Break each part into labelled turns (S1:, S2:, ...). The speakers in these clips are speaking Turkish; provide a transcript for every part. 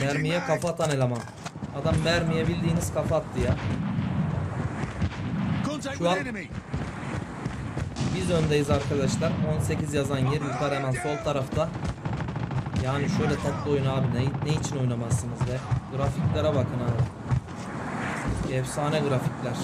S1: Mermiye kafa atan eleman. Adam mermiye bildiğiniz kafa attı ya. Şu an-. Biz öndeyiz arkadaşlar. 18 yazan yer yukarı hemen sol tarafta. Yani şöyle tatlı oyun abi. Ne, ne için oynamazsınız be? Grafiklere bakın abi. Efsane grafikler.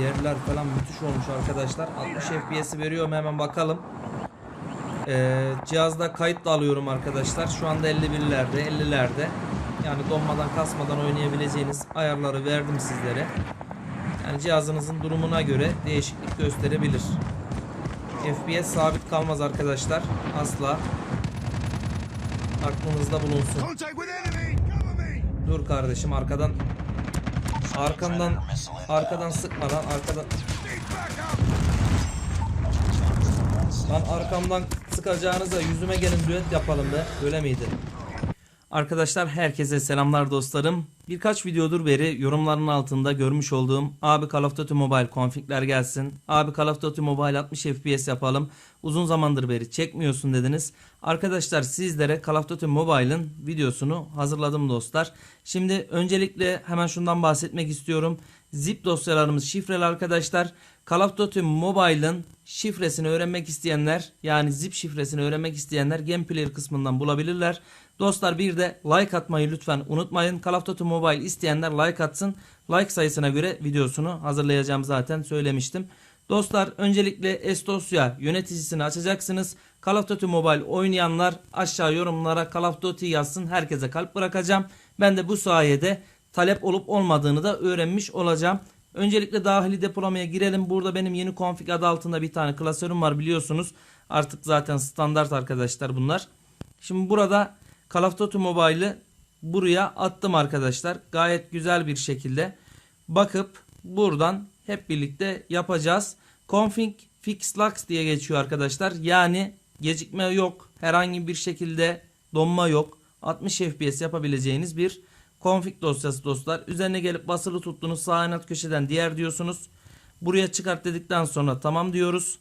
S1: Yerler falan müthiş olmuş arkadaşlar. 60 FPS veriyor mu hemen bakalım. Ee, cihazda kayıt da alıyorum arkadaşlar. Şu anda 51'lerde, 50'lerde. Yani donmadan kasmadan oynayabileceğiniz ayarları verdim sizlere. Yani cihazınızın durumuna göre değişiklik gösterebilir. FPS sabit kalmaz arkadaşlar. Asla. Aklınızda bulunsun. Dur kardeşim arkadan arkamdan arkadan sıkma lan arkadan lan arkamdan sıkacağınıza yüzüme gelin düet yapalım be. Öyle miydi? Arkadaşlar herkese selamlar dostlarım. Birkaç videodur beri yorumların altında görmüş olduğum abi Call of Duty Mobile konfigler gelsin. Abi Call of Duty Mobile 60 FPS yapalım. Uzun zamandır beri çekmiyorsun dediniz. Arkadaşlar sizlere Call of Duty Mobile'ın videosunu hazırladım dostlar. Şimdi öncelikle hemen şundan bahsetmek istiyorum. Zip dosyalarımız şifreli arkadaşlar. Call of Duty Mobile'ın şifresini öğrenmek isteyenler yani zip şifresini öğrenmek isteyenler Gameplayer kısmından bulabilirler. Dostlar bir de like atmayı lütfen unutmayın. Call of Duty Mobile isteyenler like atsın. Like sayısına göre videosunu hazırlayacağım zaten söylemiştim. Dostlar öncelikle S-Dosya yöneticisini açacaksınız. Call of Duty Mobile oynayanlar aşağı yorumlara Call of Duty yazsın. Herkese kalp bırakacağım. Ben de bu sayede talep olup olmadığını da öğrenmiş olacağım. Öncelikle dahili depolamaya girelim. Burada benim yeni config adı altında bir tane klasörüm var biliyorsunuz. Artık zaten standart arkadaşlar bunlar. Şimdi burada Call of Duty Mobile'ı buraya attım arkadaşlar. Gayet güzel bir şekilde bakıp buradan hep birlikte yapacağız. Config fix lux diye geçiyor arkadaşlar. Yani gecikme yok. Herhangi bir şekilde donma yok. 60 FPS yapabileceğiniz bir config dosyası dostlar. Üzerine gelip basılı tuttuğunuz sağ alt köşeden diğer diyorsunuz. Buraya çıkart dedikten sonra tamam diyoruz.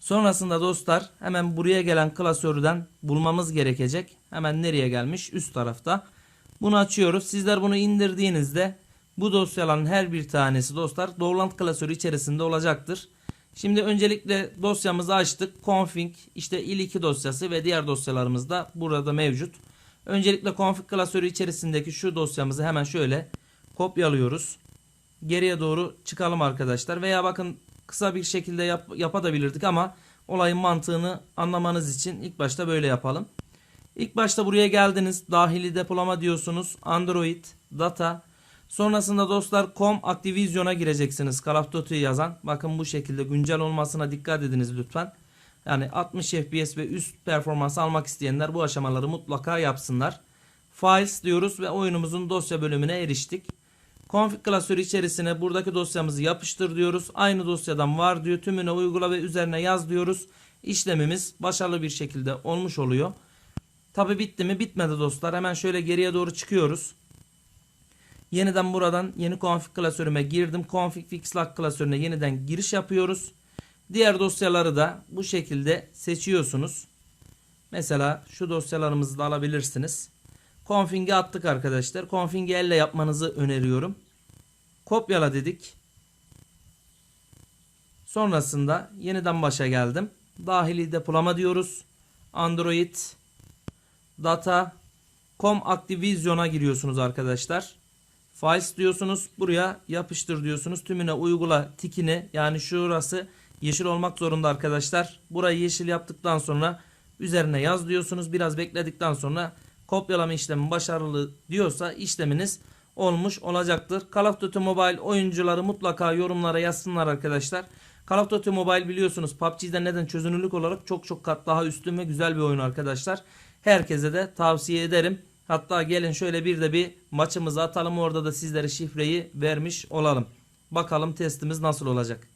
S1: Sonrasında dostlar hemen buraya gelen klasörden bulmamız gerekecek. Hemen nereye gelmiş? Üst tarafta. Bunu açıyoruz. Sizler bunu indirdiğinizde bu dosyaların her bir tanesi dostlar Doğrulantı klasörü içerisinde olacaktır. Şimdi öncelikle dosyamızı açtık. Config, işte il2 dosyası ve diğer dosyalarımız da burada mevcut. Öncelikle config klasörü içerisindeki şu dosyamızı hemen şöyle kopyalıyoruz. Geriye doğru çıkalım arkadaşlar. Veya bakın kısa bir şekilde yap, yapabilirdik ama olayın mantığını anlamanız için ilk başta böyle yapalım. İlk başta buraya geldiniz. Dahili depolama diyorsunuz. Android, data. Sonrasında dostlar com Activision'a gireceksiniz. Call of Duty yazan. Bakın bu şekilde güncel olmasına dikkat ediniz lütfen. Yani 60 FPS ve üst performans almak isteyenler bu aşamaları mutlaka yapsınlar. Files diyoruz ve oyunumuzun dosya bölümüne eriştik. Config klasörü içerisine buradaki dosyamızı yapıştır diyoruz. Aynı dosyadan var diyor. Tümüne uygula ve üzerine yaz diyoruz. İşlemimiz başarılı bir şekilde olmuş oluyor. Tabi bitti mi? Bitmedi dostlar. Hemen şöyle geriye doğru çıkıyoruz. Yeniden buradan yeni config klasörüme girdim. Config fixlock klasörüne yeniden giriş yapıyoruz. Diğer dosyaları da bu şekilde seçiyorsunuz. Mesela şu dosyalarımızı da alabilirsiniz. Config'e attık arkadaşlar. Config'i elle yapmanızı öneriyorum. Kopyala dedik. Sonrasında yeniden başa geldim. Dahili depolama diyoruz. Android Data Com Activision'a giriyorsunuz arkadaşlar. Files diyorsunuz. Buraya yapıştır diyorsunuz. Tümüne uygula tikini yani şurası yeşil olmak zorunda arkadaşlar. Burayı yeşil yaptıktan sonra üzerine yaz diyorsunuz. Biraz bekledikten sonra kopyalama işlemi başarılı diyorsa işleminiz olmuş olacaktır. Call of Duty Mobile oyuncuları mutlaka yorumlara yazsınlar arkadaşlar. Call of Duty Mobile biliyorsunuz PUBG'den neden çözünürlük olarak çok çok kat daha üstün ve güzel bir oyun arkadaşlar. Herkese de tavsiye ederim. Hatta gelin şöyle bir de bir maçımızı atalım orada da sizlere şifreyi vermiş olalım. Bakalım testimiz nasıl olacak.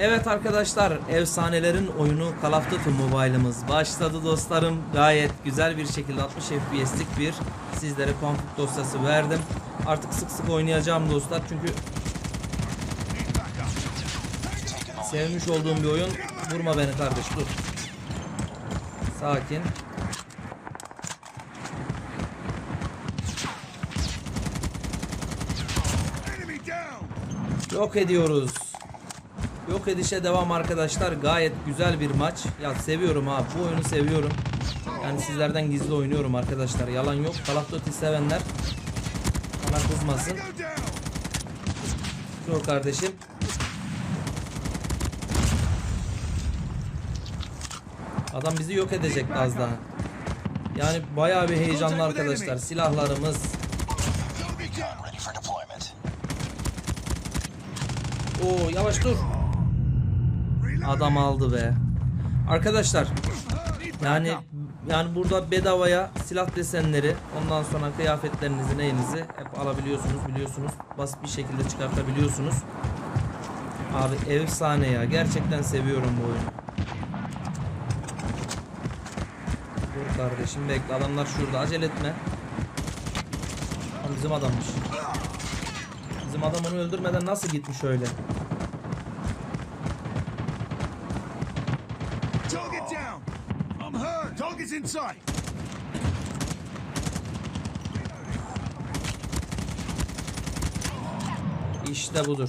S1: Evet arkadaşlar efsanelerin oyunu Call of Duty Mobile'ımız başladı dostlarım. Gayet güzel bir şekilde 60 FPS'lik bir sizlere konfig dosyası verdim. Artık sık sık oynayacağım dostlar çünkü sevmiş olduğum bir oyun. Vurma beni kardeş dur. Sakin. Yok ediyoruz. Yok edişe devam arkadaşlar. Gayet güzel bir maç. Ya seviyorum ha. Bu oyunu seviyorum. Yani sizlerden gizli oynuyorum arkadaşlar. Yalan yok. Call of Duty sevenler bana kızmasın. Dur kardeşim. Adam bizi yok edecekti az daha. Yani bayağı bir heyecanlı arkadaşlar. Silahlarımız. Oo yavaş dur. Adam aldı be. Arkadaşlar yani yani burada bedavaya silah desenleri ondan sonra kıyafetlerinizi neyinizi hep alabiliyorsunuz biliyorsunuz. Basit bir şekilde çıkartabiliyorsunuz. Abi efsane ya. Gerçekten seviyorum bu oyunu. Dur kardeşim bekle adamlar şurada acele etme. Bizim adammış. Bizim adam onu öldürmeden nasıl gitmiş öyle?
S2: Target's in sight.
S1: İşte budur.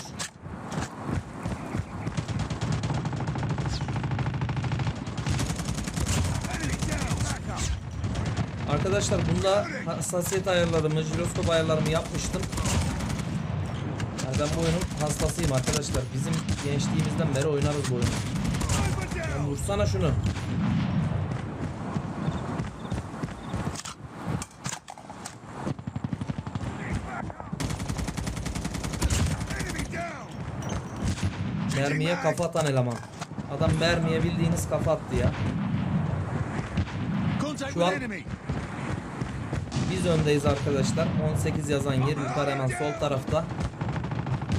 S1: Arkadaşlar bunda hassasiyet ayarlarımı, jiroskop ayarlarımı yapmıştım. Yani ben bu oyunun hastasıyım arkadaşlar. Bizim gençliğimizden beri oynarız bu oyunu.
S2: Down.
S1: vursana şunu. Mermiye kafa atan eleman. Adam mermiye bildiğiniz kafa attı ya. Şu an-. Biz öndeyiz arkadaşlar. 18 yazan yer yukarı hemen sol tarafta.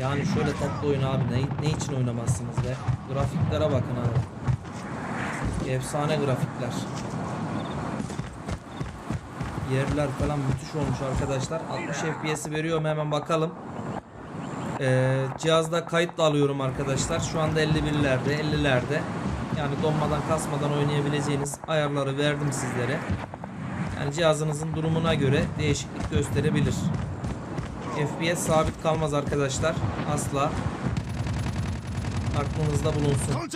S1: Yani şöyle tatlı oyun abi. Ne, ne için oynamazsınız be? Grafiklere bakın abi. Efsane grafikler. Yerler falan müthiş olmuş arkadaşlar. 60 FPS veriyorum hemen bakalım. Ee, cihazda kayıt da alıyorum arkadaşlar. Şu anda 51'lerde, 50'lerde. Yani donmadan kasmadan oynayabileceğiniz ayarları verdim sizlere. Yani cihazınızın durumuna göre değişiklik gösterebilir. FPS sabit kalmaz arkadaşlar. Asla. Aklınızda bulunsun.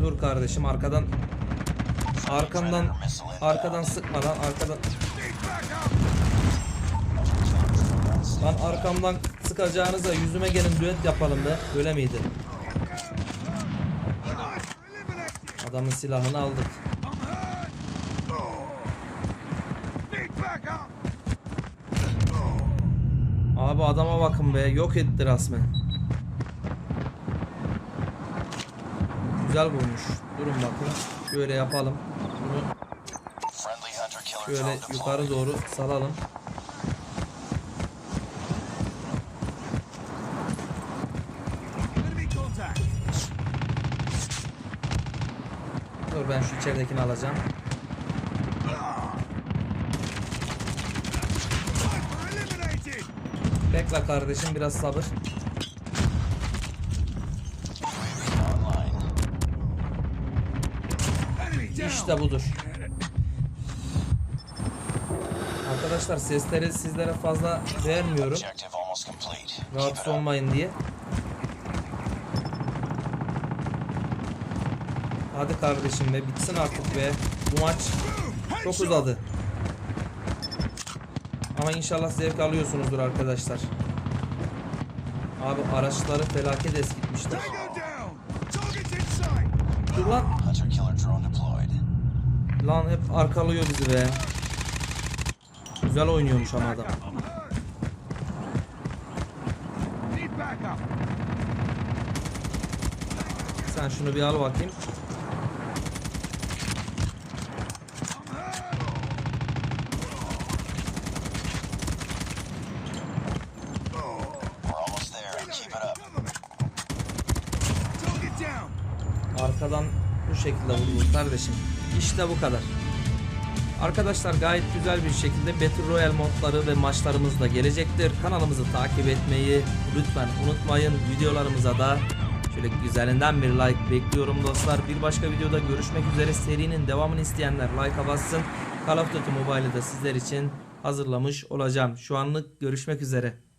S1: Dur kardeşim arkadan arkamdan arkadan sıkmadan arkadan lan arkamdan sıkacağınıza yüzüme gelin düet yapalım be. Öyle miydi? Adamın silahını aldık. Abi adama bakın be yok etti resmen. Güzel vurmuş. Durun bakın. Şöyle yapalım. Bunu şöyle yukarı doğru salalım. Ben şu içeridekini alacağım. Bekle kardeşim biraz sabır. İşte budur. Arkadaşlar sesleri sizlere fazla vermiyorum. Rahatsız olmayın diye. Hadi kardeşim be bitsin artık be. Bu maç çok uzadı. Ama inşallah zevk alıyorsunuzdur arkadaşlar. Abi araçları felaket
S2: sight.
S1: Dur lan. Lan hep arkalıyor bizi be. Güzel oynuyormuş ama adam. Sen şunu bir al bakayım. Arkadan bu şekilde vurulur kardeşim. İşte bu kadar. Arkadaşlar gayet güzel bir şekilde Battle Royale modları ve maçlarımız da gelecektir. Kanalımızı takip etmeyi lütfen unutmayın. Videolarımıza da şöyle güzelinden bir like bekliyorum dostlar. Bir başka videoda görüşmek üzere. Serinin devamını isteyenler like'a bassın. Call of Duty Mobile'ı da sizler için hazırlamış olacağım. Şu anlık görüşmek üzere.